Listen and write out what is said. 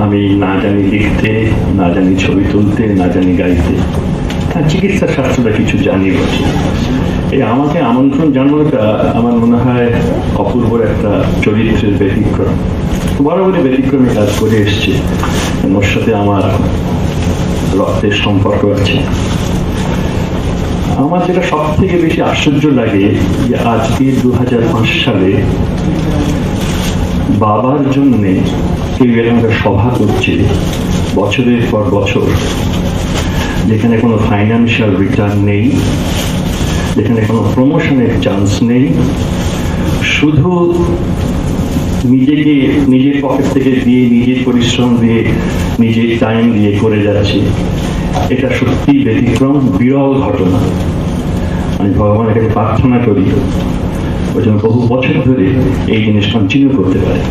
আমি না জানি লিখতে, না জানি ছবি তুলতে, না জানি গাইতে। হ্যাঁ চিকিৎসা শাস্ত্রটা কিছু জানি বটে। এই আমাকে আমন্ত্রণ জানানোটা আমার মনে হয় অপূর্ব একটা চরিত্রের ব্যতিক্রম। বরাবরই ব্যতিক্রমে কাজ করে এসছে। ওর সাথে আমার রক্তের সম্পর্ক আছে। আমার যেটা সব থেকে বেশি আশ্চর্য লাগে যে আজকে দু হাজার পাঁচ সালে বাবার জন্যে কেউ একটা সভা করছে বছরের পর বছর। যেখানে কোনো ফাইন্যান্সিয়াল রিটার্ন নেই, যেখানে কোনো প্রমোশনের চান্স নেই। শুধু নিজেকে, নিজের পকেট থেকে দিয়ে, নিজের পরিশ্রম দিয়ে, নিজের টাইম দিয়ে করে যাচ্ছে। এটা সত্যি ব্যতিক্রম, বিরল ঘটনা। আমি ভগবানের কাছে প্রার্থনা করি ওই জন্য বহু বছর ধরে এই জিনিস কন্টিনিউ করতে পারে।